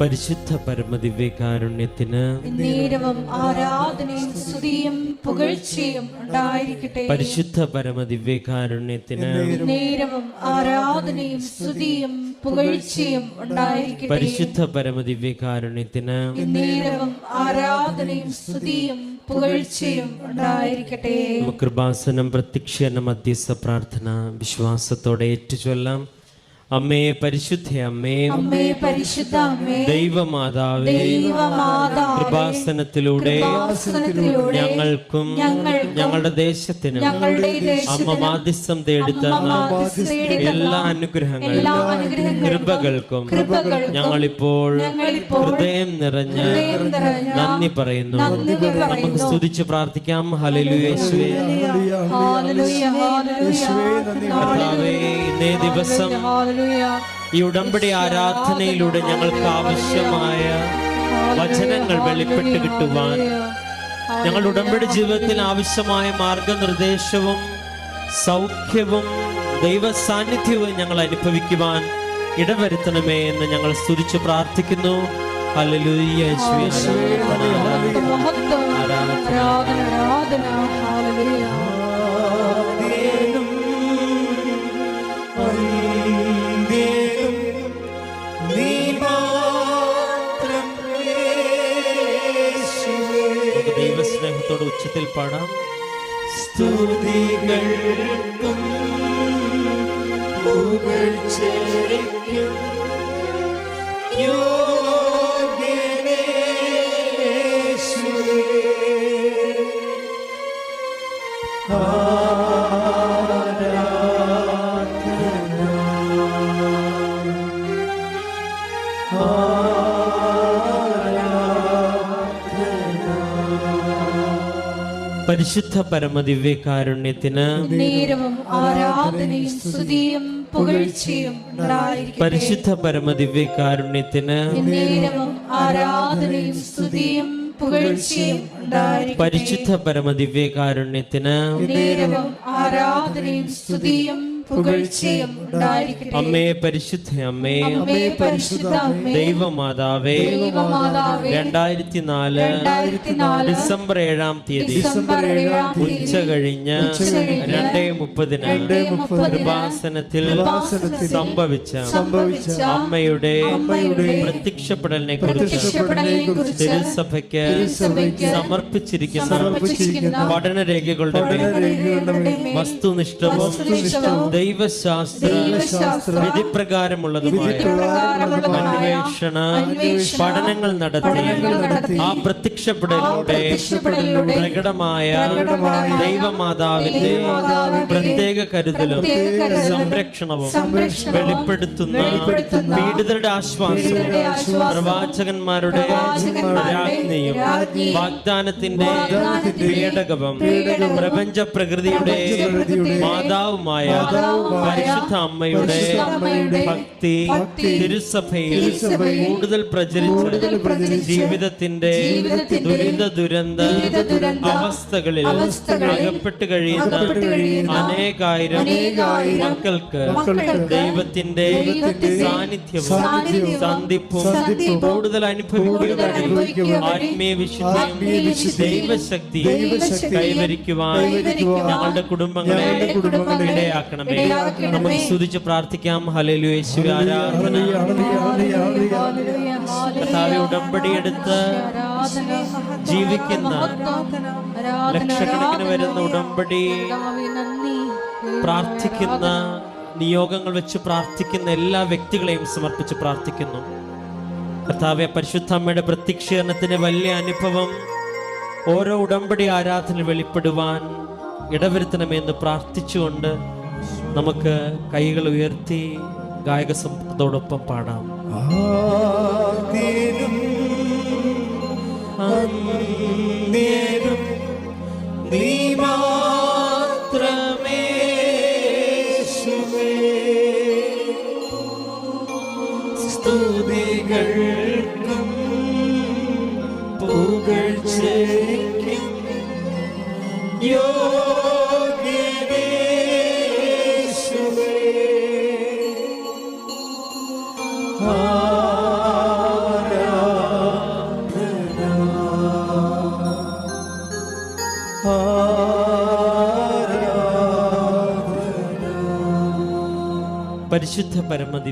പരിശുദ്ധ പരമദിവ്യകാരുണ്യത്തിന് നീരവും ആരാധനയും സ്തുതിയും പുകഴ്ചയും ഉണ്ടായിരിക്കട്ടെ. പരിശുദ്ധ പരമദിവ്യകാരുണ്യത്തിന് നേരവും ആരാധനയും സ്തുതിയും പുകഴ്ചയും ഉണ്ടായിരിക്കട്ടെ. പരിശുദ്ധ പരമദിവ്യകാരുണ്യത്തിന് നേരവും ആരാധനയും സ്തുതിയും പുകഴ്ചയും ഉണ്ടായിരിക്കട്ടെ. കൃപാസനം പ്രത്യക്ഷീകരണ മധ്യസ്ഥ പ്രാർത്ഥന വിശ്വാസത്തോടെ ഏറ്റുചൊല്ലാം. അമ്മേ പരിശുദ്ധ അമ്മേ. അമ്മേ പരിശുദ്ധ അമ്മേ. ദൈവമാതാവേ. ദൈവമാതാവേ, കൃപാസനത്തിലൂടെ ഞങ്ങൾക്കും ഞങ്ങളുടെ ദേശത്തിനും അമ്മ മാധ്യസ്ഥം തേടിത്തന്ന എല്ലാ അനുഗ്രഹങ്ങൾക്കും കൃപകൾക്കും ഞങ്ങളിപ്പോൾ ഹൃദയം നിറഞ്ഞ് നന്ദി പറയുന്നു. നമുക്ക് സ്തുതിച്ച് പ്രാർത്ഥിക്കാം. ഹലലു ഹല്ലേലൂയ, ഹല്ലേലൂയ. കർത്താവേ ഇന്നേ ദിവസം. ഈ ഉടമ്പടി ആരാധനയിലൂടെ ഞങ്ങൾക്ക് ആവശ്യമായ വചനങ്ങൾ വെളിപ്പെട്ട് കിട്ടുവാൻ. ഞങ്ങളുടെ ഉടമ്പടി ജീവിതത്തിൽ ആവശ്യമായ മാർഗനിർദ്ദേശവും സൗഖ്യവും ദൈവ സാന്നിധ്യവും ഞങ്ങൾ അനുഭവിക്കുവാൻ ഇടവരുത്തണമേ എന്ന് ഞങ്ങൾ സ്തുതിച്ച് പ്രാർത്ഥിക്കുന്നു. ഹല്ലേലൂയ. ദൈവസ്നേഹത്തോട് ഉച്ചത്തിൽ പാടാം. സ്തുതികൾക്കും പരിശുദ്ധ പരമദിവ്യ കാരുണ്യത്തിന് ആരാധനയും സ്തുതിയും പുകഴ്ചയും ഉണ്ടായിരിക്കട്ടെ. പരിശുദ്ധ പരമദിവ്യ കാരുണ്യത്തിന് ആരാധനയും സ്തുതിയും പുകഴ്ചയും ഉണ്ടായിരിക്കട്ടെ പരിശുദ്ധ പരമദിവ്യ കാരുണ്യത്തിന് ആരാധനയും സ്തുതിയും പുകഴ്ചയും അമ്മേ പരിശുദ്ധ അമ്മേ. അമ്മേ പരിശുദ്ധ അമ്മേ. ദൈവമാതാവേ. രണ്ടായിരത്തി നാല് ഡിസംബർ ഏഴാം തീയതി ഉച്ച കഴിഞ്ഞ് ഉച്ചകഴിഞ്ഞ് രണ്ടേ മുപ്പതിന് കൃപാസനത്തിൽ സംഭവിച്ച സംഭവിച്ച അമ്മയുടെ അമ്മയുടെ പ്രത്യക്ഷപ്പെടലിനെ കുറിച്ച് പ്രത്യക്ഷപ്പെടലിനെക്കുറിച്ച് തിരുസഭയ്ക്ക് സമർപ്പിച്ചിരിക്കുന്ന പഠന രേഖകളുടെ വസ്തുനിഷ്ഠവും ദൈവശാസ്ത്ര വിധിപ്രകാരമുള്ളതുമായ അന്വേഷണ പഠനങ്ങൾ നടത്തി ആ പ്രത്യക്ഷപ്പെടലിലൂടെ പ്രകടമായ ദൈവമാതാവിന്റെ പ്രത്യേക കരുതലും സംരക്ഷണവും വെളിപ്പെടുത്തുന്ന പീഡിതരുടെ ആശ്വാസവും പ്രവാചകന്മാരുടെ രാജ്ഞിയും വാഗ്ദാനത്തിന്റെ പ്രപഞ്ച പ്രകൃതിയുടെ മാതാവുമായ പരിശുദ്ധ അമ്മയുടെ ഭക്തി തിരുസഭയിൽ കൂടുതൽ പ്രചരിച്ച് ജീവിതത്തിന്റെ ദുരിത ദുരന്ത അവസ്ഥകളിൽ അകപ്പെട്ട് കഴിയുന്ന അനേകായിരം മക്കൾക്ക് ദൈവത്തിന്റെ സാന്നിധ്യവും സന്ധിപ്പും കൂടുതൽ അനുഭവിക്കുവാൻ ആത്മീയ വിശുദ്ധിയും ദൈവശക്തി കൈവരിക്കുവാൻ ഞങ്ങളുടെ കുടുംബങ്ങളെ ഇടയാക്കണമേ. നമുക്ക് സ്തുതിച്ച് പ്രാർത്ഥിക്കാം. ഹല്ലേലൂയ യേശുവേ ആരാധന. കർത്താവെ ഉടമ്പടി എടുത്ത് ജീവിക്കുന്ന ലക്ഷക്കണക്കിന് വരുന്ന ഉടമ്പടി പ്രാർത്ഥിക്കുന്ന നിയോഗങ്ങൾ വെച്ച് പ്രാർത്ഥിക്കുന്ന എല്ലാ വ്യക്തികളെയും സമർപ്പിച്ച് പ്രാർത്ഥിക്കുന്നു. കർത്താവെ പരിശുദ്ധ അമ്മയുടെ പ്രത്യക്ഷീകരണത്തിന്റെ വലിയ അനുഭവം ഓരോ ഉടമ്പടി ആരാധന വെളിപ്പെടുവാൻ ഇടവരുത്തണമെന്ന് പ്രാർത്ഥിച്ചുകൊണ്ട് നമുക്ക് കൈകൾ ഉയർത്തി ഗായക സംഘത്തോടൊപ്പം പാടാം.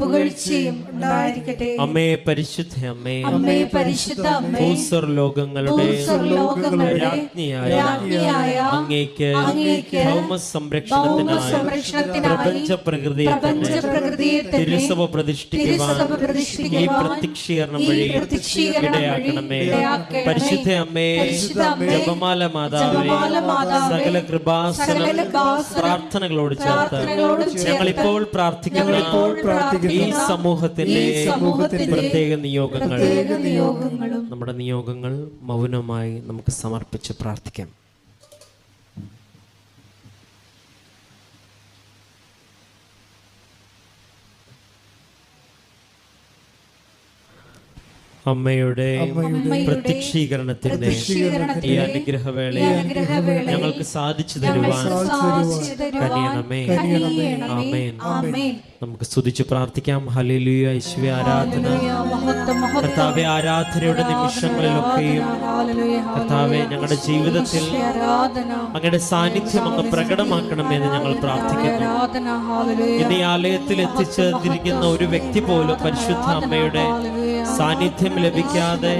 പുകഴ്ചയും ഉണ്ടായിരിക്കട്ടെ. അമ്മേ പരിശുദ്ധ അമ്മേ. അമ്മേ പരിശുദ്ധ അമ്മേ. ഭൂസ്വർ ലോകങ്ങളുടെ രാജ്ഞിയായ അങ്ങേക്ക് ഭൗമ സംരക്ഷണത്തിനായി പ്രപഞ്ച പ്രകൃതിയെ തിരുസഭ പ്രതിഷ്ഠിക്കുവാൻ ഈ പ്രത്യക്ഷീകരണം വഴി ഇടയാക്കണമേ. പരിശുദ്ധ അമ്മേ ജപമാല മാതാവേ സകല കൃപാസന പ്രാർത്ഥനകളോട് ചേർത്ത് ഞങ്ങൾ ഇപ്പോൾ പ്രാർത്ഥിക്കുന്ന ഈ സമൂഹത്തിന്റെ പ്രത്യേക നിയോഗങ്ങൾ നമ്മുടെ നിയോഗങ്ങൾ മൗനമായി നമുക്ക് സമർപ്പിച്ച് പ്രാർത്ഥിക്കാം. അമ്മയുടെ പ്രത്യക്ഷീകരണത്തിന്റെ ഈ അനുഗ്രഹവേള അനുഗ്രഹവേളയിൽ ഞങ്ങൾക്ക് സാധിച്ചു തരുവാൻ കനിയണമേ. ആമേൻ. നമുക്ക് സ്തുതിച്ച് പ്രാർത്ഥിക്കാം. ഹലിലുയ ഐശ്വ ആരാധന. കർത്താവെ ആരാധനയുടെ നിമിഷങ്ങളിലൊക്കെയും കർത്താവെ ഞങ്ങളുടെ ജീവിതത്തിൽ അങ്ങയുടെ സാന്നിധ്യം അങ്ങ് പ്രകടമാക്കണമെന്ന് ഞങ്ങൾ പ്രാർത്ഥിക്കുന്നു. ഇനി ഇന്ന് ഈ ആലയത്തിൽ എത്തിച്ചേർന്നിരിക്കുന്ന ഒരു വ്യക്തി പോലും പരിശുദ്ധ അമ്മയുടെ സാന്നിധ്യം ലഭിക്കാതെ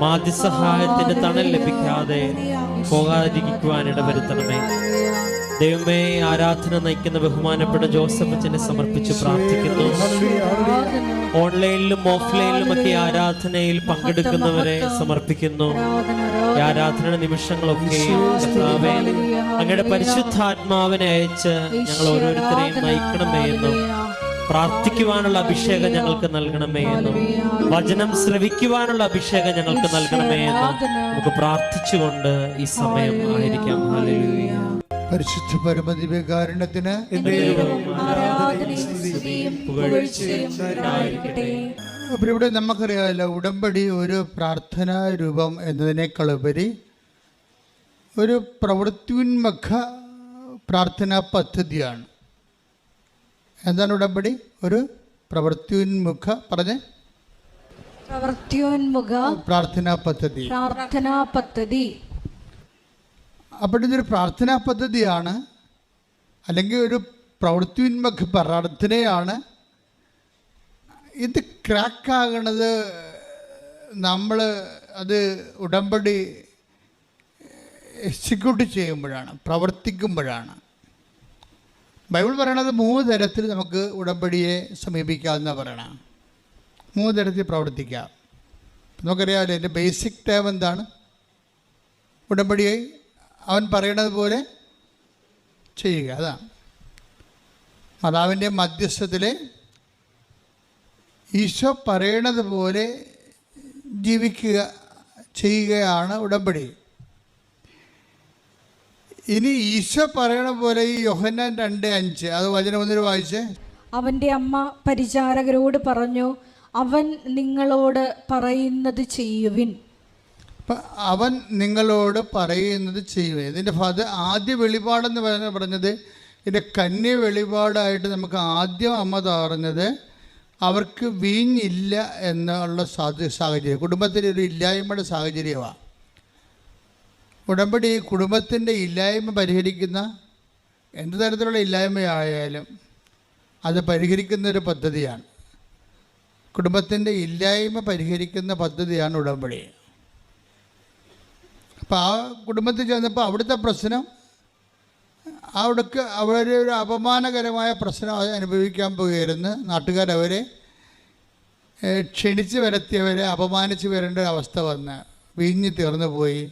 മാധ്യസഹായത്തിന്റെ തണൽ ലഭിക്കാതെ പോകാതിരിക്കുവാൻ ഇടവരുത്തണമേ. ദൈവമേ ആരാധന നയിക്കുന്ന ബഹുമാനപ്പെട്ട ജോസഫ് അച്ഛനെ സമർപ്പിച്ച് പ്രാർത്ഥിക്കുന്നു. ഓൺലൈനിലും ഓഫ്ലൈനിലും ഒക്കെ ആരാധനയിൽ പങ്കെടുക്കുന്നവരെ സമർപ്പിക്കുന്നു. ആരാധന നിമിഷങ്ങളൊക്കെ അങ്ങയുടെ പരിശുദ്ധാത്മാവിനെ അയച്ച് ഞങ്ങൾ ഓരോരുത്തരെയും നയിക്കണമേ എന്നും പ്രാർത്ഥിക്കുവാനുള്ള അഭിഷേകം ഞങ്ങൾക്ക് നൽകണമേ എന്ന്. വചനം ശ്രവിക്കുവാനുള്ള അഭിഷേകം ഞങ്ങൾക്ക് നൽകണമേ എന്ന്. നമുക്ക് പ്രാർത്ഥിച്ചുകൊണ്ട് ഈ സമയം ആയിരിക്കാം. ഹല്ലേലൂയ. പരിശുദ്ധ പരമദിവ്യകാരുണ്യത്തിന് ആരാധനയും അപ്പൊ അപ്പോൾ ഇവിടെ നമുക്കറിയാമല്ലോ ഉടമ്പടി ഒരു പ്രാർത്ഥനാ രൂപം എന്നതിനേക്കാളുപരി ഒരു പ്രവൃത്തിന്മഖ പ്രാർത്ഥനാ പദ്ധതിയാണ്. എന്താണ് ഉടമ്പടി ഒരു പ്രവൃത്തിയുന്മുഖ പറഞ്ഞേ. പ്രവൃത്തിയോന്മുഖ പ്രാർത്ഥനാ പദ്ധതി. പ്രാർത്ഥനാ പദ്ധതി. അപ്പോൾ ഇതൊരു പ്രാർത്ഥനാ പദ്ധതിയാണ് അല്ലെങ്കിൽ ഒരു പ്രവൃത്തിയുന്മുഖ പ്രാർത്ഥനയാണ്. ഇത് ക്രാക്കാകണത് നമ്മൾ അത് ഉടമ്പടി എക്സിക്യൂട്ട് ചെയ്യുമ്പോഴാണ് പ്രവർത്തിക്കുമ്പോഴാണ്. ബൈബിൾ പറയണത് മൂന്ന് തരത്തിൽ നമുക്ക് ഉടമ്പടിയെ സമീപിക്കാമെന്ന് പറയണം. മൂന്ന് തരത്തിൽ പ്രവർത്തിക്കാം. നമുക്കറിയാമല്ലോ എന്റെ ബേസിക് ടേം എന്താണ്? ഉടമ്പടിയെ അവൻ പറയണത് പോലെ ചെയ്യുക. അതാണ്. മാതാവിന്റെ മധ്യസ്ഥത്തിൽ ഈശോ പറയണത് പോലെ ജീവിക്കുക ചെയ്യുകയാണ് ഉടമ്പടി. ഇനി ഈശോ പറയണ പോലെ ഈ യോഹന്നാൻ രണ്ട് അഞ്ച്. അത് വചനം ഒന്നിന് വായിച്ചേ. അവന്റെ അമ്മ പരിചാരകരോട് പറഞ്ഞു അവൻ നിങ്ങളോട് പറയുന്നത് ചെയ്യുവിൻ. അപ്പം അവൻ നിങ്ങളോട് പറയുന്നത് ചെയ്യുവിൻ. ഇതിന്റെ ഫാദർ ആദ്യ വെളിപാടെന്ന് പറഞ്ഞ പറഞ്ഞത് ഇതിന്റെ കന്യ വെളിപാടായിട്ട് നമുക്ക് ആദ്യം അമ്മ പറഞ്ഞത് അവർക്ക് വീഞ്ഞില്ല എന്നുള്ള സാഹചര്യം. കുടുംബത്തിൽ ഒരു ഇല്ലായ്മയുടെ സാഹചര്യമാണ് ഉടമ്പടി കുടുംബത്തിന്റെ ഇല്ലായ്മ പരിഹരിക്കുന്ന എന്ത് തരത്തിലുള്ള ഇല്ലായ്മയായാലും അത് പരിഹരിക്കുന്ന ഒരു പദ്ധതിയാണ്. കുടുംബത്തിന്റെ ഇല്ലായ്മ പരിഹരിക്കുന്ന പദ്ധതിയാണ് ഉടമ്പടി. അപ്പോൾ ആ കുടുംബത്തിൽ ചെന്നപ്പോൾ അവിടുത്തെ പ്രശ്നം അവിടേക്ക് അവരെ ഒരു അപമാനകരമായ പ്രശ്നം അനുഭവിക്കാൻ പോകുകയായിരുന്നു നാട്ടുകാരവരെ ക്ഷണിച്ച് വരത്തിയവരെ അപമാനിച്ച് വരേണ്ട ഒരു അവസ്ഥ വന്ന് വീഞ്ഞ് തീർന്നു പോയി.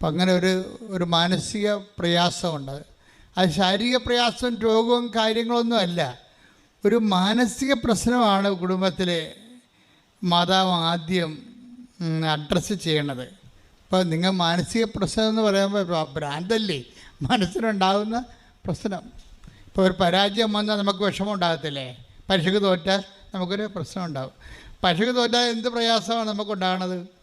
അപ്പം അങ്ങനെ ഒരു ഒരു മാനസിക പ്രയാസമുണ്ട്. അത് ശാരീരിക പ്രയാസം രോഗവും കാര്യങ്ങളൊന്നുമല്ല ഒരു മാനസിക പ്രശ്നമാണ് കുടുംബത്തിലെ മാതാവ് ആദ്യം അഡ്രസ്സ് ചെയ്യണത്. അപ്പോൾ നിങ്ങൾ മാനസിക പ്രശ്നം എന്ന് പറയുമ്പോൾ ഭ്രാന്തല്ലേ? മനസ്സിനുണ്ടാകുന്ന പ്രശ്നം. ഇപ്പോൾ ഒരു പരാജയം വന്നാൽ നമുക്ക് വിഷമം ഉണ്ടാകത്തില്ലേ? പരീക്ഷയ്ക്ക് തോറ്റാൽ നമുക്കൊരു പ്രശ്നം ഉണ്ടാകും പരീക്ഷയ്ക്ക് തോറ്റാൽ എന്ത് പ്രയാസമാണ് നമുക്കുണ്ടാകണത്?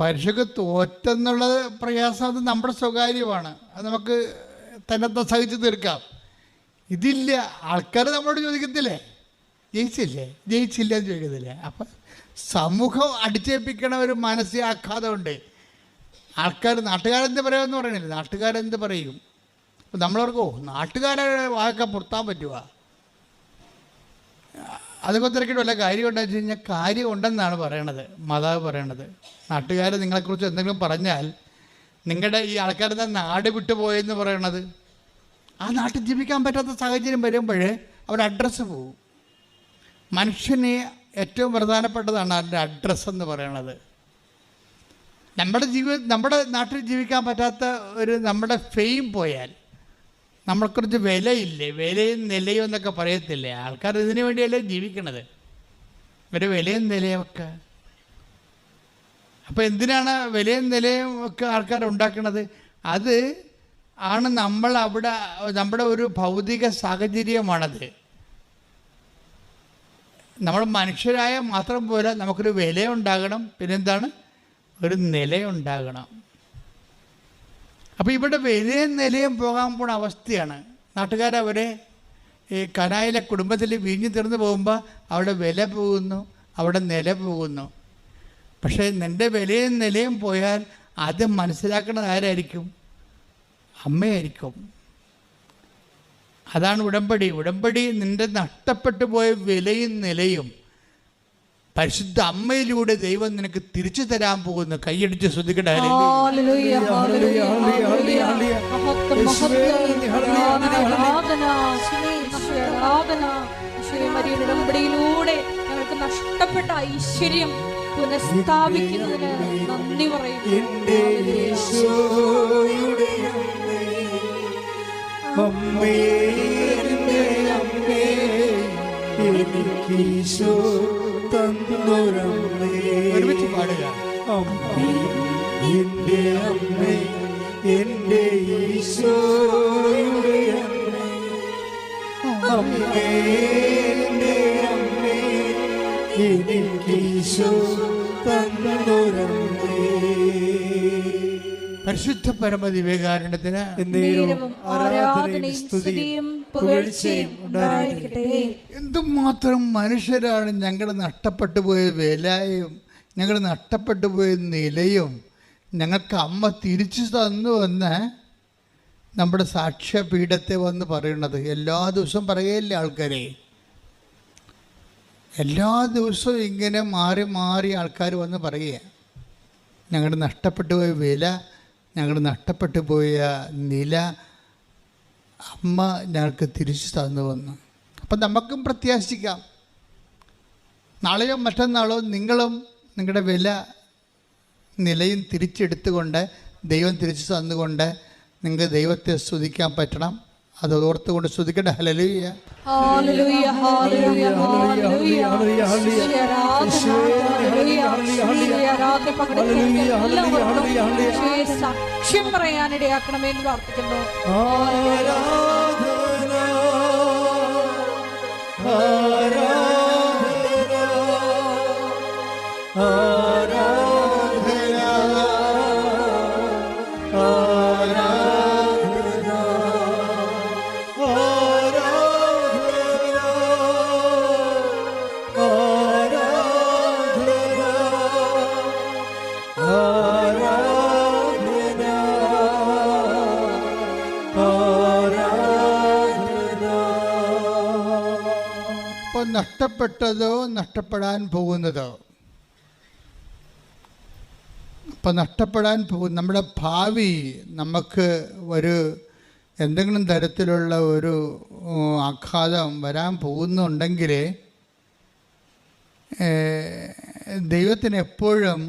പരീക്ഷയ്ക്ക് തോറ്റെന്നുള്ളത് പ്രയാസം അത് നമ്മുടെ സ്വകാര്യമാണ്. അത് നമുക്ക് തന്നെ സഹിച്ച് തീർക്കാം. ഇതില്ല. ആൾക്കാർ നമ്മളോട് ചോദിക്കത്തില്ലേ? ജയിച്ചില്ലേ? ജയിച്ചില്ല എന്ന് ചോദിക്കത്തില്ലേ? അപ്പം സമൂഹം അടിച്ചേൽപ്പിക്കണ ഒരു മാനസികാഘാതമുണ്ട് ആൾക്കാർ നാട്ടുകാരെന്ത് പറയുമെന്ന് പറയണില്ല. നാട്ടുകാരെന്ത് പറയും? അപ്പം നമ്മളവർക്കോ നാട്ടുകാരെ വാക്കാൻ പുറത്താൻ പറ്റുക അതൊക്കെ വല്ല കാര്യം ഉണ്ടെന്ന് വെച്ച് കഴിഞ്ഞാൽ കാര്യം ഉണ്ടെന്നാണ് പറയണത്. മാതാവ് പറയണത്. നാട്ടുകാർ നിങ്ങളെക്കുറിച്ച് എന്തെങ്കിലും പറഞ്ഞാൽ നിങ്ങളുടെ ഈ ആൾക്കാരുടെ നാട് വിട്ടുപോയെന്ന് പറയണത്. ആ നാട്ടിൽ ജീവിക്കാൻ പറ്റാത്ത സാഹചര്യം വരുമ്പോൾ അവരുടെ അഡ്രസ്സ് പോകും മനുഷ്യനെ ഏറ്റവും പ്രധാനപ്പെട്ടതാണ് അവരുടെ അഡ്രസ്സ് എന്ന് പറയണത്. നമ്മുടെ ജീവിത നമ്മുടെ നാട്ടിൽ ജീവിക്കാൻ പറ്റാത്ത ഒരു നമ്മുടെ ഫെയിം പോയാൽ നമ്മളെക്കുറിച്ച് വിലയില്ലേ? വിലയും നിലയും എന്നൊക്കെ പറയത്തില്ലേ? ആൾക്കാർ ഇതിനു വേണ്ടിയല്ലേ ജീവിക്കണത്. ഇവരെ വിലയും നിലയും ഒക്കെ. അപ്പോൾ എന്തിനാണ് വിലയും നിലയും ഒക്കെ ആൾക്കാർ ഉണ്ടാക്കുന്നത് അത് ആണ് നമ്മൾ അവിടെ നമ്മുടെ ഒരു ഭൗതിക സാഹചര്യമാണത്. നമ്മൾ മനുഷ്യരായ മാത്രം പോലെ നമുക്കൊരു വിലയുണ്ടാകണം. പിന്നെന്താണ്? ഒരു നിലയുണ്ടാകണം. അപ്പോൾ ഇവിടെ വിലയും നിലയും പോകാൻ പോണ അവസ്ഥയാണ്. നാട്ടുകാരവരെ ഈ കനായിലെ കുടുംബത്തിൽ വീഞ്ഞു തീർന്നു പോകുമ്പോൾ അവിടെ വില പോകുന്നു അവിടെ നില പോകുന്നു. പക്ഷേ നിന്റെ വിലയും നിലയും പോയാൽ അത് മനസ്സിലാക്കുന്നത് ആരായിരിക്കും? അമ്മയായിരിക്കും. അതാണ് ഉടമ്പടി. ഉടമ്പടി നിന്റെ നഷ്ടപ്പെട്ടു പോയ വിലയും നിലയും. പരിശുദ്ധ അമ്മയിലൂടെ ദൈവം നിനക്ക് തിരിച്ചു തരാൻ പോകുന്നു. കൈയടിച്ച് ശ്രദ്ധിക്കട്ടെ. ഉടമ്പടിയിലൂടെ ഞങ്ങൾക്ക് നഷ്ടപ്പെട്ട ഐശ്വര്യം പുനഃസ്ഥാപിക്കുന്നതിന് നന്ദി പറയുന്നു. അമ്മേ, എനിക്ക് ഈശോ ഒരുമിച്ച് പാടുക. എന്റെ അമ്മേ എന്റെ ഈശോയുടെ അമ്മേ. എന്റെ അമ്മേ എനിക്ക് ഈശോ തന്നൊരമ്മേ. പരിശുദ്ധ പരമ വിവേകാനന്ദത്തിന് ആരാധനയും സ്തുതിയും പുകഴ്ചയും ഉണ്ടായിരിക്കട്ടെ. എന്തുമാത്രം മനുഷ്യരാണ് ഞങ്ങൾ നഷ്ടപ്പെട്ടു പോയ വിലയും ഞങ്ങൾ നഷ്ടപ്പെട്ടു പോയ നിലയും ഞങ്ങൾക്ക് അമ്മ തിരിച്ചു തന്നു എന്ന് നമ്മുടെ സാക്ഷ്യപീഠത്തെ വന്ന് പറയുന്നത്. എല്ലാ ദിവസവും പറയുകയില്ലേ ആൾക്കാരെ? എല്ലാ ദിവസവും ഇങ്ങനെ മാറി മാറി ആൾക്കാർ വന്ന് പറയുക ഞങ്ങൾ നഷ്ടപ്പെട്ടു പോയ വില ഞങ്ങൾ നഷ്ടപ്പെട്ടു പോയ നില അമ്മ ഞങ്ങൾക്ക് തിരിച്ചു തന്നു വന്നു. അപ്പം നമുക്കും പ്രത്യാശിക്കാം. നാളെയോ മറ്റന്നാളോ നിങ്ങളും നിങ്ങളുടെ വില നിലയും തിരിച്ചെടുത്തുകൊണ്ട് ദൈവം തിരിച്ചു തന്നുകൊണ്ട് നിങ്ങൾക്ക് ദൈവത്തെ സ്തുതിക്കാൻ പറ്റണം. അത് ഓർത്തുകൊണ്ട് സ്തുതിക്കട്ടെ ഹലലൂയ സാക്ഷ്യം പറയാനിടയാക്കണമേ എന്ന് ഈശോയെ നഷ്ടപ്പെട്ടതോ നഷ്ടപ്പെടാൻ പോകുന്നതോ? അപ്പം നഷ്ടപ്പെടാൻ പോകും നമ്മുടെ ഭാവി നമുക്ക് ഒരു എന്തെങ്കിലും തരത്തിലുള്ള ഒരു ആഘാതം വരാൻ പോകുന്നുണ്ടെങ്കിൽ ദൈവത്തിന് എപ്പോഴും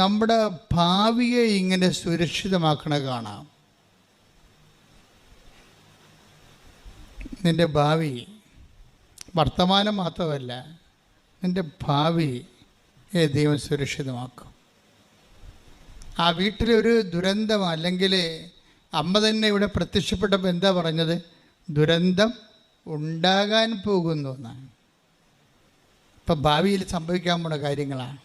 നമ്മുടെ ഭാവിയെ ഇങ്ങനെ സുരക്ഷിതമാക്കണ കാണാം. നിന്റെ ഭാവി വർത്തമാനം മാത്രമല്ല നിന്റെ ഭാവി ദൈവം സുരക്ഷിതമാക്കും. ആ വീട്ടിലൊരു ദുരന്തം അല്ലെങ്കിൽ അമ്മ തന്നെ ഇവിടെ പ്രത്യക്ഷപ്പെട്ടപ്പോൾ എന്താ പറഞ്ഞത്? ദുരന്തം ഉണ്ടാകാൻ പോകുന്നു എന്നാണ്. ഇപ്പം ഭാവിയിൽ സംഭവിക്കാൻ പോണ കാര്യങ്ങളാണ്.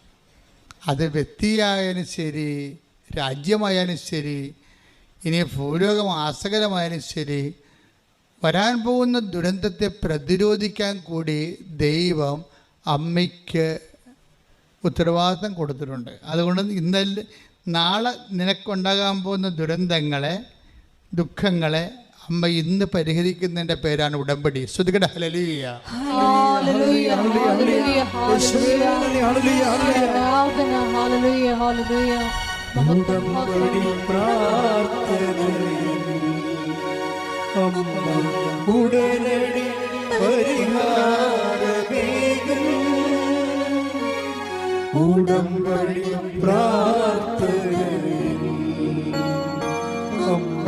അത് വ്യക്തിയായാലും ശരി രാജ്യമായാലും ശരി ഇനി ഭൂലോകം ആസകരമായാലും ശരി വരാൻ പോകുന്ന ദുരന്തത്തെ പ്രതിരോധിക്കാൻ കൂടി ദൈവം അമ്മയ്ക്ക് ഉത്തരവാദിത്തം കൊടുത്തിട്ടുണ്ട്. അതുകൊണ്ട് ഇന്നലെ നാളെ നിനക്കുണ്ടാകാൻ പോകുന്ന ദുരന്തങ്ങളെ ദുഃഖങ്ങളെ അമ്മ ഇന്ന് പരിഹരിക്കുന്നതിന്റെ പേരാണ് ഉടമ്പടി. ശ്രുതികട ഹലലിയ ഹല്ലേലൂയ അമ്മ ഉടനടി പരിഹാരമേകും. ഉടമ്പടി പ്രാർത്ഥനയിൽ. അമ്മ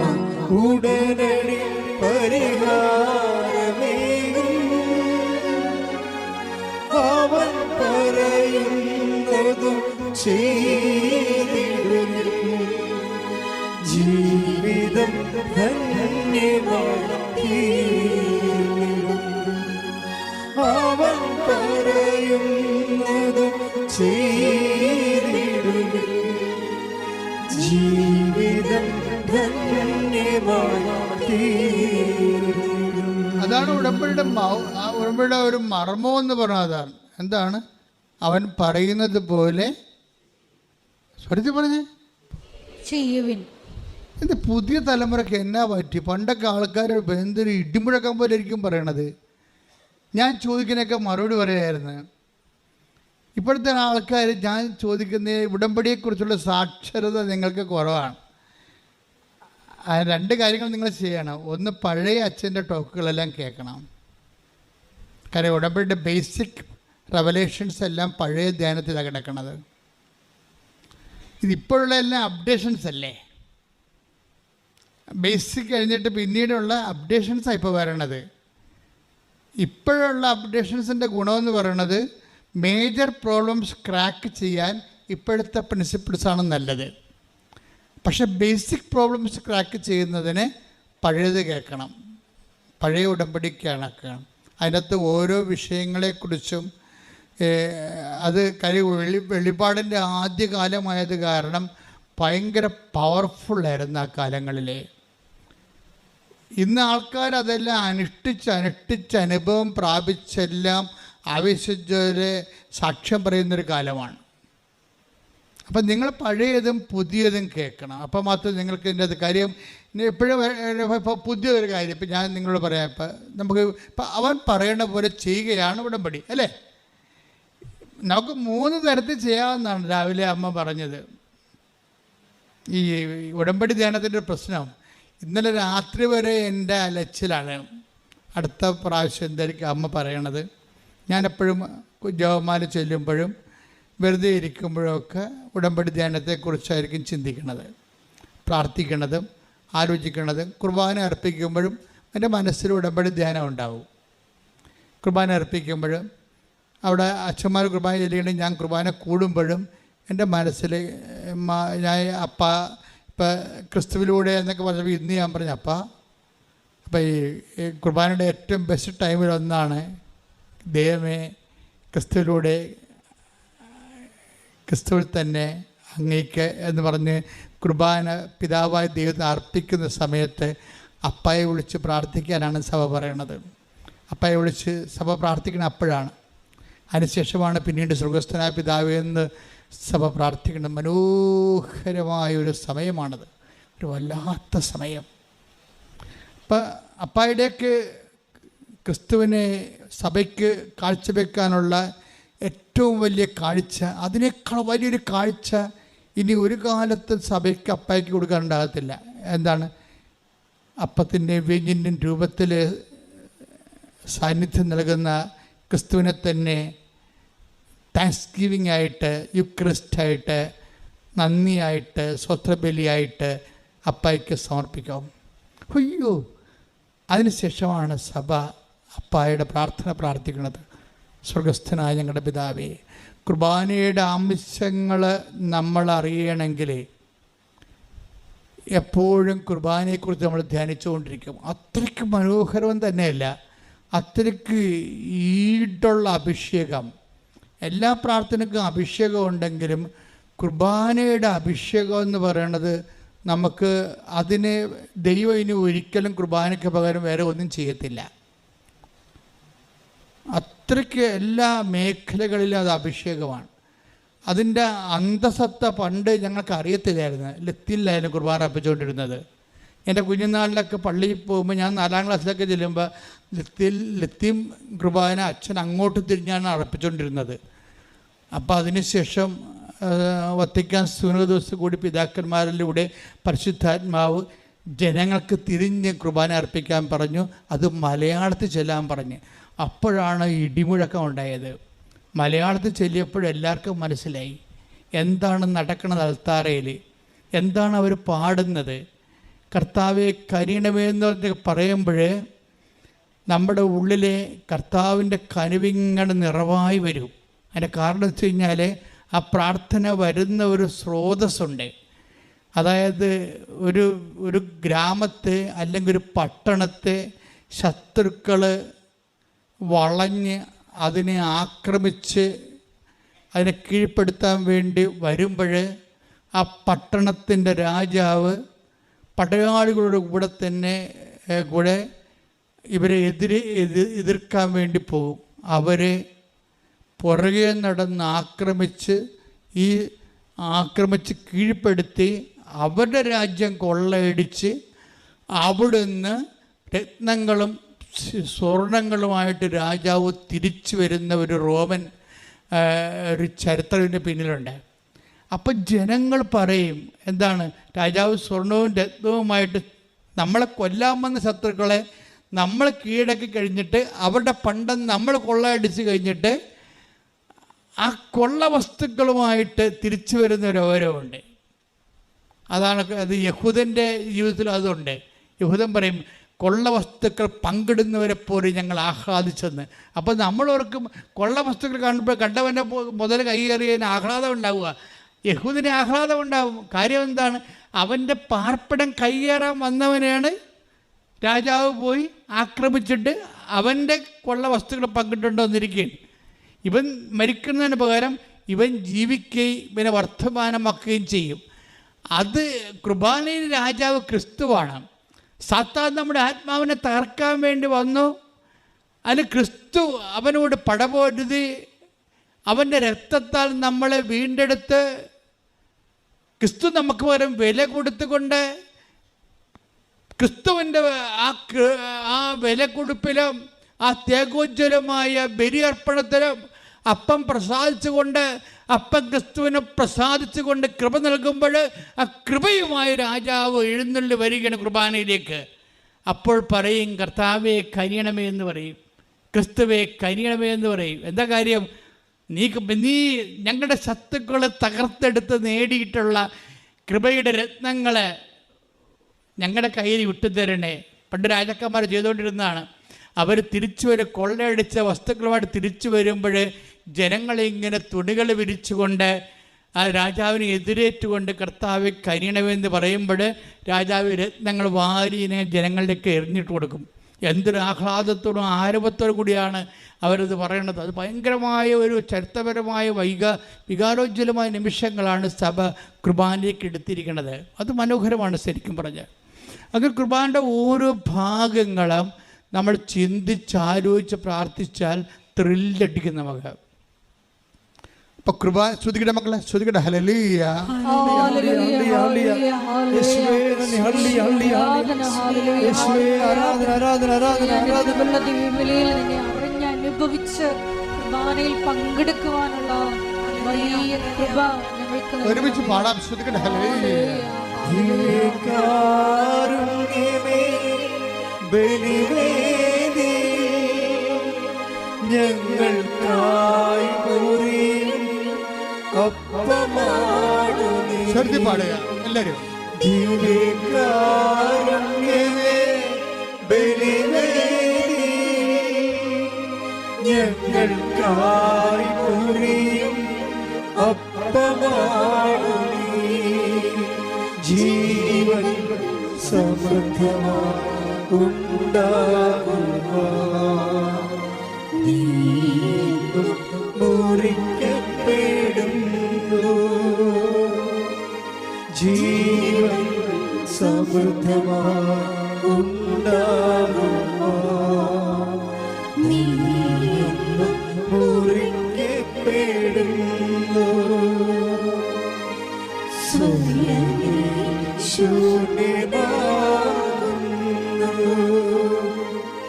ഉടനടി പരിഹാരമേകും. അവൻ പറയുന്നതും ചെയ്തിടും ജീവിതം അവൻ പറയുന്നതും ചെയ്തിടും ജീവിതം അതാണ് ഉടമ്പടിയുടെ മൗ- ആ ഉടമ്പടിയുടെ ഒരു മർമ്മം എന്ന് പറഞ്ഞാൽ അതാണ്. എന്താണ്? അവൻ പറയുന്നത് പോലെ. സ്വരത്തിൽ പറഞ്ഞേ? ചെയ്യുവിൻ. ഇത് പുതിയ തലമുറയ്ക്ക് എന്നാ പറ്റി? പണ്ടൊക്കെ ആൾക്കാർ എന്തൊരു ഇടിമുഴക്കം പോലെ ആയിരിക്കും പറയണത്. ഞാൻ ചോദിക്കുന്നതൊക്കെ മറുപടി പറയായിരുന്നു. ഇപ്പോഴത്തെ ആൾക്കാർ ഞാൻ ചോദിക്കുന്ന ഉടമ്പടിയെക്കുറിച്ചുള്ള സാക്ഷരത നിങ്ങൾക്ക് കുറവാണ്. രണ്ട് കാര്യങ്ങൾ നിങ്ങൾ ചെയ്യണം. ഒന്ന് പഴയ അച്ഛന്റെ ടോക്കുകളെല്ലാം കേൾക്കണം. കാര്യം ഉടമ്പടിയുടെ ബേസിക് റെവലേഷൻസ് എല്ലാം പഴയ ധ്യാനത്തിലാണ് കിടക്കണത്. ഇതിപ്പോഴുള്ള എല്ലാം അപ്ഡേഷൻസ് അല്ലേ? ബേസിക് കഴിഞ്ഞിട്ട് പിന്നീടുള്ള അപ്ഡേഷൻസാണ് ഇപ്പോൾ വരണത് ഇപ്പോഴുള്ള അപ്ഡേഷൻസിന്റെ ഗുണമെന്ന് പറയുന്നത് മേജർ പ്രോബ്ലംസ് ക്രാക്ക് ചെയ്യാൻ ഇപ്പോഴത്തെ പ്രിൻസിപ്പിൾസാണ് നല്ലത്. പക്ഷെ ബേസിക് പ്രോബ്ലംസ് ക്രാക്ക് ചെയ്യുന്നതിന് പഴയത് കേൾക്കണം. പഴയ ഉടമ്പടി കേൾക്കണം അതിനകത്ത് ഓരോ വിഷയങ്ങളെക്കുറിച്ചും അത് കരി വെളി വെളിപാടിന്റെ ആദ്യകാലമായത് കാരണം ഭയങ്കര പവർഫുള്ളായിരുന്നു ആ കാലങ്ങളിലെ. ഇന്ന് ആൾക്കാർ അതെല്ലാം അനുഷ്ഠിച്ച് അനുഷ്ഠിച്ച് അനുഭവം പ്രാപിച്ചെല്ലാം ആവശ്യരെ സാക്ഷ്യം പറയുന്നൊരു കാലമാണ്. അപ്പം നിങ്ങൾ പഴയതും പുതിയതും കേൾക്കണം. അപ്പം മാത്രം നിങ്ങൾക്ക് ഇതിന്റെ അത് കാര്യം എപ്പോഴും ഇപ്പോൾ പുതിയൊരു കാര്യം ഇപ്പം ഞാൻ നിങ്ങളോട് പറയാം. ഇപ്പം നമുക്ക് ഇപ്പം അവൻ പറയണ പോലെ ചെയ്യുകയാണ് ഉടമ്പടി അല്ലേ? നമുക്ക് മൂന്ന് തരത്തിൽ ചെയ്യാവുന്നതാണ് രാവിലെ അമ്മ പറഞ്ഞത്. ഈ ഉടമ്പടി ധ്യാനത്തിന്റെ പ്രശ്നം. ഇന്നലെ രാത്രി വരെ എന്റെ അലച്ചിലാണ്. അടുത്ത പ്രാവശ്യം എന്തായിരിക്കും അമ്മ പറയണത്? ഞാനെപ്പോഴും ജവമാല ചൊല്ലുമ്പോഴും വെറുതെ ഇരിക്കുമ്പോഴൊക്കെ ഉടമ്പടി ധ്യാനത്തെക്കുറിച്ചായിരിക്കും ചിന്തിക്കുന്നത് പ്രാർത്ഥിക്കുന്നതും ആലോചിക്കുന്നതും കുർബാന അർപ്പിക്കുമ്പോഴും എന്റെ മനസ്സിൽ ഉടമ്പടി ധ്യാനം ഉണ്ടാവും. കുർബാന അർപ്പിക്കുമ്പോഴും അവിടെ അച്ഛന്മാർ കുർബാന ചെല്ലുകയാണെങ്കിൽ ഞാൻ കുർബാന കൂടുമ്പോഴും എന്റെ മനസ്സിൽ ഞാൻ അപ്പ ഇപ്പം ക്രിസ്തുവിലൂടെ എന്നൊക്കെ പറഞ്ഞപ്പോൾ ഇന്ന് ഞാൻ പറഞ്ഞു അപ്പം അപ്പം ഈ കുർബാനയുടെ ഏറ്റവും ബെസ്റ്റ് ടൈമിൽ ഒന്നാണ് ദൈവമേ ക്രിസ്തുവിലൂടെ ക്രിസ്തുവിൽ തന്നെ അങ്ങേക്ക് എന്ന് പറഞ്ഞ് കുർബാന പിതാവായ ദൈവത്തിന് അർപ്പിക്കുന്ന സമയത്ത് അപ്പായെ വിളിച്ച് പ്രാർത്ഥിക്കാനാണ് സഭ പറയണത്. അപ്പായെ വിളിച്ച് സഭ പ്രാർത്ഥിക്കണം അപ്പോഴാണ്. അതിനുശേഷമാണ് പിന്നീട് സുഖസ്ഥനായ പിതാവ് എന്ന് സഭ പ്രാർത്ഥിക്കേണ്ട മനോഹരമായ ഒരു സമയമാണത്. ഒരു വല്ലാത്ത സമയം. അപ്പം അപ്പായുടെയൊക്കെ ക്രിസ്തുവിനെ സഭയ്ക്ക് കാഴ്ചവെക്കാനുള്ള ഏറ്റവും വലിയ കാഴ്ച അതിനേക്കാൾ വലിയൊരു കാഴ്ച ഇനി ഒരു കാലത്ത് സഭയ്ക്ക് അപ്പായ്ക്ക് കൊടുക്കാനുണ്ടാകത്തില്ല. എന്താണ്? അപ്പത്തിന്റെ വ്യഞ്ജന്റെ രൂപത്തിൽ സാന്നിധ്യം നൽകുന്ന ക്രിസ്തുവിനെ തന്നെ താങ്ക്സ് ഗിവിംഗ് ആയിട്ട് യുക്രിസ്റ്റായിട്ട് നന്ദിയായിട്ട് സ്വത്രബലിയായിട്ട് അപ്പായ്ക്ക് സമർപ്പിക്കാം. അയ്യോ. അതിനുശേഷമാണ് സഭ അപ്പായുടെ പ്രാർത്ഥന പ്രാർത്ഥിക്കുന്നത്. സ്വർഗസ്ഥനായ ഞങ്ങളുടെ പിതാവേ കുർബാനയുടെ ആവശ്യങ്ങൾ നമ്മൾ അറിയണമെങ്കിൽ എപ്പോഴും കുർബാനയെക്കുറിച്ച് നമ്മൾ ധ്യാനിച്ചുകൊണ്ടിരിക്കും. അത്രയ്ക്ക് മനോഹരവും തന്നെയല്ല അത്രയ്ക്ക് ഈടുള്ള അഭിഷേകം എല്ലാ പ്രാർത്ഥനയ്ക്കും അഭിഷേകം ഉണ്ടെങ്കിലും കുർബാനയുടെ അഭിഷേകം എന്ന് പറയണത് നമുക്ക് അതിന് ദൈവം ഇനി ഒരിക്കലും കുർബാനയ്ക്ക് പകരം വേറെ ഒന്നും ചെയ്യത്തില്ല. അത്രയ്ക്ക് എല്ലാ മേഖലകളിലും അത് അഭിഷേകമാണ്. അതിന്റെ അന്തസത്ത പണ്ട് ഞങ്ങൾക്ക് അറിയത്തില്ലായിരുന്നു. ലത്തില്ലായിരുന്നു കുർബാന അർപ്പിച്ചുകൊണ്ടിരുന്നത്. എന്റെ കുഞ്ഞുനാളിലൊക്കെ പള്ളിയിൽ പോകുമ്പോൾ ഞാൻ നാലാം ക്ലാസ്സിലൊക്കെ ചെല്ലുമ്പോൾ ലത്തിൽ ലത്തീം കുർബാന അച്ഛൻ അങ്ങോട്ട് തിരിഞ്ഞാണ് അർപ്പിച്ചുകൊണ്ടിരുന്നത് അപ്പോൾ അതിനുശേഷം വത്തിക്കാൻ വത്തിക്കാൻ ദിവസം കൂടി പിതാക്കന്മാരിലൂടെ പരിശുദ്ധാത്മാവ് ജനങ്ങൾക്ക് തിരിഞ്ഞ് കുർബാന അർപ്പിക്കാൻ പറഞ്ഞു. അത് മലയാളത്തിൽ ചെല്ലാൻ പറഞ്ഞ്. അപ്പോഴാണ് ഇടിമുഴക്കം ഉണ്ടായത്. മലയാളത്തിൽ ചെല്ലിയപ്പോഴെല്ലാവർക്കും മനസ്സിലായി. എന്താണ് നടക്കുന്നത് അൽത്താറയിൽ എന്താണ് അവർ പാടുന്നത്? കർത്താവെ കരീണമേ എന്ന് പറയുമ്പോൾ നമ്മുടെ ഉള്ളിലെ കർത്താവിന്റെ കനുവിങ്ങനെ നിറവായി വരും. അതിന്റെ കാരണം വെച്ച് കഴിഞ്ഞാൽ ആ പ്രാർത്ഥന വരുന്ന ഒരു സ്രോതസ്സുണ്ട്. അതായത് ഒരു ഒരു ഗ്രാമത്തെ അല്ലെങ്കിൽ ഒരു പട്ടണത്തെ ശത്രുക്കൾ വളഞ്ഞ് അതിനെ ആക്രമിച്ച് അതിനെ കീഴ്പ്പെടുത്താൻ വേണ്ടി വരുമ്പോൾ ആ പട്ടണത്തിന്റെ രാജാവ് പടയാളികളുടെ കൂടെ തന്നെ കൂടെ ഇവരെ എതിരെ എതി- എതിർക്കാൻ വേണ്ടി പോകും അവരെ പുറകെ നടന്ന് ആക്രമിച്ച് ഈ ആക്രമിച്ച് കീഴ്പ്പെടുത്തി അവരുടെ രാജ്യം കൊള്ളയടിച്ച് അവിടുന്ന് രത്നങ്ങളും സ്വർണങ്ങളുമായിട്ട് രാജാവ് തിരിച്ചു വരുന്ന ഒരു റോമൻ ഒരു ചരിത്രത്തിന്റെ പിന്നിലുണ്ട്. അപ്പം ജനങ്ങൾ പറയും എന്താണ്? രാജാവ് സ്വർണവും രത്നവുമായിട്ട് നമ്മളെ കൊല്ലാമെന്ന ശത്രുക്കളെ നമ്മൾ കീഴടക്കി കഴിഞ്ഞിട്ട് അവരുടെ പണ്ടം നമ്മൾ കൊള്ളയടിച്ച് കഴിഞ്ഞിട്ട് ആ കൊള്ള വസ്തുക്കളുമായിട്ട് തിരിച്ചു വരുന്ന ഒരു ഓരവുണ്ട് അതാണ് അത് യഹൂദന്റെ ജീവിതത്തിൽ അതുണ്ട്. യഹൂദൻ പറയും കൊള്ള വസ്തുക്കൾ പങ്കിടുന്നവരെ പോലെ ഞങ്ങൾ ആഹ്ലാദിച്ചെന്ന്. അപ്പോൾ നമ്മളോർക്കും കൊള്ള വസ്തുക്കൾ കാണുമ്പോൾ കണ്ടവന്റെ മുതൽ കൈകറിയതിന് ആഹ്ലാദം ഉണ്ടാവുക. യഹൂദിന് ആഹ്ലാദം ഉണ്ടാവും. കാര്യം എന്താണ്? അവന്റെ പാർപ്പിടം കൈയേറാൻ വന്നവനെയാണ് രാജാവ് പോയി ആക്രമിച്ചിട്ട് അവന്റെ കൊള്ള വസ്തുക്കൾ പങ്കിട്ടുണ്ടോ ഇവൻ മരിക്കുന്നതിന് പകരം ഇവൻ ജീവിക്കുകയും ഇവനെ വർത്തമാനമാക്കുകയും ചെയ്യും. അത് കുർബാനയിൽ രാജാവ് ക്രിസ്തുവാണ്. സാത്താൻ നമ്മുടെ ആത്മാവിനെ തകർക്കാൻ വേണ്ടി വന്നു. അതിന് ക്രിസ്തു അവനോട് പടപോരുതി അവന്റെ രക്തത്താൽ നമ്മളെ വീണ്ടെടുത്ത് ക്രിസ്തു നമുക്ക് പകരം വില കൊടുത്തുകൊണ്ട് ക്രിസ്തുവിന്റെ ആ ആ വില കൊടുപ്പിലും ആ തേകോജ്വലമായ ബലിയർപ്പണത്തിലും അപ്പം പ്രസാദിച്ചുകൊണ്ട് അപ്പം ക്രിസ്തുവിനെ പ്രസാദിച്ചുകൊണ്ട് കൃപ നൽകുമ്പോൾ ആ കൃപയുമായി രാജാവ് എഴുന്നള്ളി വരികയാണ് കുർബാനയിലേക്ക്. അപ്പോൾ പറയും കർത്താവെ കനിയണമേ എന്ന് പറയും. ക്രിസ്തുവെ കനിയണമേ എന്ന് പറയും. എന്താ കാര്യം? നീ നീ ഞങ്ങളുടെ ശത്രുക്കളെ തകർത്തെടുത്ത് നേടിയിട്ടുള്ള കൃപയുടെ രത്നങ്ങളെ ഞങ്ങളുടെ കയ്യിൽ വിട്ടുതരണേ. പണ്ട് രാജാക്കന്മാർ ചെയ്തുകൊണ്ടിരുന്നതാണ്. അവർ തിരിച്ചു വരും കൊള്ളയടിച്ച വസ്തുക്കളുമായിട്ട് തിരിച്ചു വരുമ്പോൾ ജനങ്ങളെ ഇങ്ങനെ തുണികൾ വിരിച്ചുകൊണ്ട് ആ രാജാവിനെ എതിരേറ്റുകൊണ്ട് കർത്താവ് കരിയണമെന്ന് പറയുമ്പോൾ രാജാവ് രത്നങ്ങൾ വാരിനെ ജനങ്ങളിലേക്ക് എറിഞ്ഞിട്ട് കൊടുക്കും. എന്തൊരു ആഹ്ലാദത്തോടും ആരവത്തോടു കൂടിയാണ് അവരത് പറയണത് അത് ഭയങ്കരമായ ഒരു ചരിത്രപരമായ വൈക വികാരോജ്വലമായ നിമിഷങ്ങളാണ് സഭ കുർബാനയിലേക്ക് എടുത്തിരിക്കുന്നത്. അത് മനോഹരമാണ് ശരിക്കും പറഞ്ഞാൽ. അങ്ങനെ കുർബാനയുടെ ഓരോ ഭാഗങ്ങളും നമ്മൾ ചിന്തിച്ച് ചിന്തിച്ചാലോചിച്ച് പ്രാർത്ഥിച്ചാൽ ത്രില്ലടിക്കും നമുക്ക് അപ്പൊ കൃപ ശ്രുതികട മക്കളെ ഹലലീയ ദിവ്യബലിയിൽ അനുഭവിച്ച് കുർബാനയിൽ പങ്കെടുക്കുവാനുള്ള വലിയ കൃപ ഒരുമിച്ച് പാടാം ശ്രുതികട ഹലലീയ കാരുണ്യമേ ബലിവേദി ഞങ്ങൾക്കായി മുറിയും അപ്പമാണു നീ ശ്രുതി പാടുക എല്ലാവരും ദിവ്യകാരുണ്യമേ ബലിവേദി ഞങ്ങൾക്കായി മുറിയും അപ്പമാണു നീ ജീവൻ സമൃദ്ധമായി ഉണ്ടാകുക നീയും മുറിക്കപ്പെടുന്നു ജീവൻ സമൃദ്ധമാണ്ടാകുമോ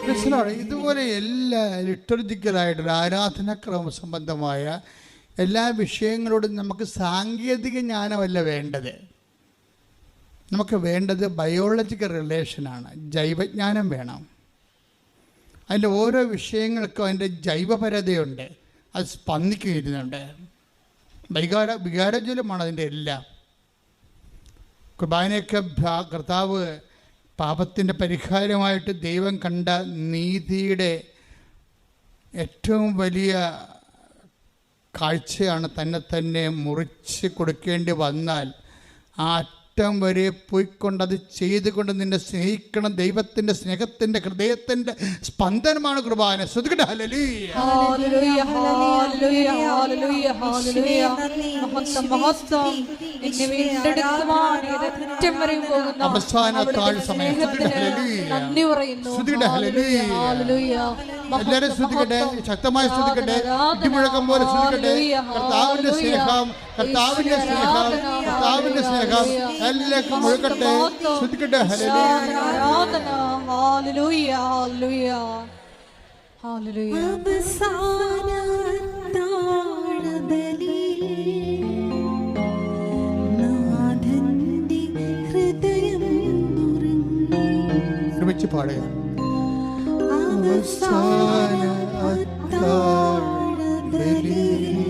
മനസ്സിലാണ് ഇതുപോലെ എല്ലാ ലിറ്റർജിക്കലായിട്ടുള്ള ആരാധനാക്രമ സംബന്ധമായ എല്ലാ വിഷയങ്ങളോടും നമുക്ക് സാങ്കേതിക ജ്ഞാനമല്ല വേണ്ടത്. നമുക്ക് വേണ്ടത് ബയോളജിക്കൽ റിലേഷനാണ് ജൈവജ്ഞാനം വേണം. അതിന്റെ ഓരോ വിഷയങ്ങൾക്കും അതിന്റെ ജൈവപരതയുണ്ട്. അത് സ്പന്ദിക്കുന്നുണ്ട് വികാര വികാരജലമാണ് അതിന്റെ എല്ലാം. കുർബാനയൊക്കെ കർത്താവ് പാപത്തിന്റെ പരിഹാരമായിട്ട് ദൈവം കണ്ട നീതിയുടെ ഏറ്റവും വലിയ കാഴ്ചയാണ് തന്നെ തന്നെ മുറിച്ച് കൊടുക്കേണ്ടി വന്നാൽ ആ അറ്റം വരെ പോയിക്കൊണ്ട് അത് ചെയ്തുകൊണ്ട് നിന്നെ സ്നേഹിക്കണം. ദൈവത്തിന്റെ സ്നേഹത്തിന്റെ ഹൃദയത്തിന്റെ സ്പന്ദനമാണ് കുർബാന. ശ്രദ്ധിക്കട്ടെ. ഹല്ലേലൂയ. ഹല്ലേലൂയ ഹല്ലേലൂയ ഹല്ലേലൂയ ഹല്ലേലൂയ. മഹത്വം മഹത്വം. എന്നെ വീണ്ടെടുക്കുവാൻ ഏതറ്റം പോകുന്ന. അവസാന താഴ് സമയം. എല്ലാവരും ശ്രദ്ധിക്കട്ടെ ശക്തമായി ശ്രദ്ധിക്കട്ടെ ഇടിമുഴക്കം പോലെ ശ്രദ്ധിക്കട്ടെ. കർത്താവിന്റെ സ്നേഹം കർത്താവിന്റെ സ്നേഹം കർത്താവിന്റെ സ്നേഹം എല്ലാവർക്കും മുഴുകട്ടെ ശ്രദ്ധിക്കട്ടെ ഒരുമിച്ച് ആരാധന ഹല്ലേലൂയ ഹല്ലേലൂയ ഹല്ലേലൂയ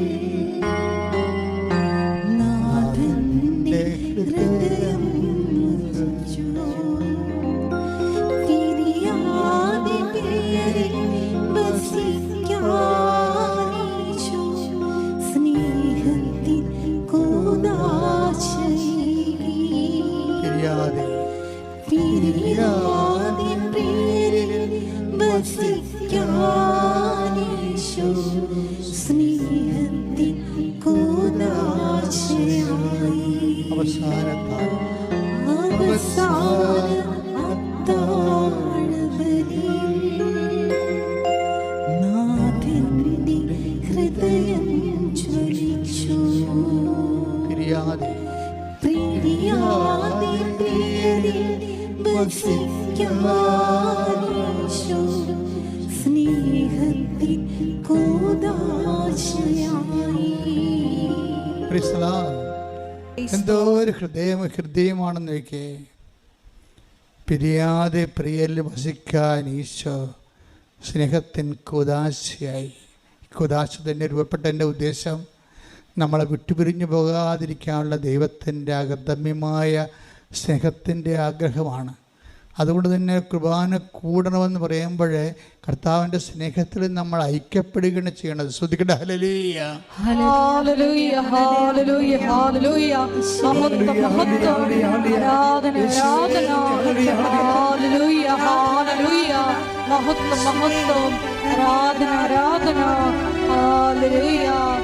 എന്തോ ഒരു ഹൃദയം ഹൃദയമാണെന്ന് നോക്കേ പിരിയാതെ പ്രിയൽ വസിക്കാൻ ഈശോ സ്നേഹത്തിൻ കുദാശയായി. കുദാശ തന്നെ രൂപപ്പെട്ടതിന്റെ ഉദ്ദേശം നമ്മളെ വിട്ടുപിരിഞ്ഞു പോകാതിരിക്കാനുള്ള ദൈവത്തിന്റെ അഗതമ്യമായ സ്നേഹത്തിന്റെ ആഗ്രഹമാണ്. അതുകൊണ്ട് തന്നെ കുർബാന കൂടണമെന്ന് പറയുമ്പോൾ കർത്താവിന്റെ സ്നേഹത്തിൽ നമ്മൾ ഐക്യപ്പെടുകയാണ് ചെയ്യണത് ശ്രദ്ധിക്കട്ടെ. ഹലലീയ മഹത്വം മഹത്വം. ആരാധന ആരാധന. ഹല്ലേലൂയ.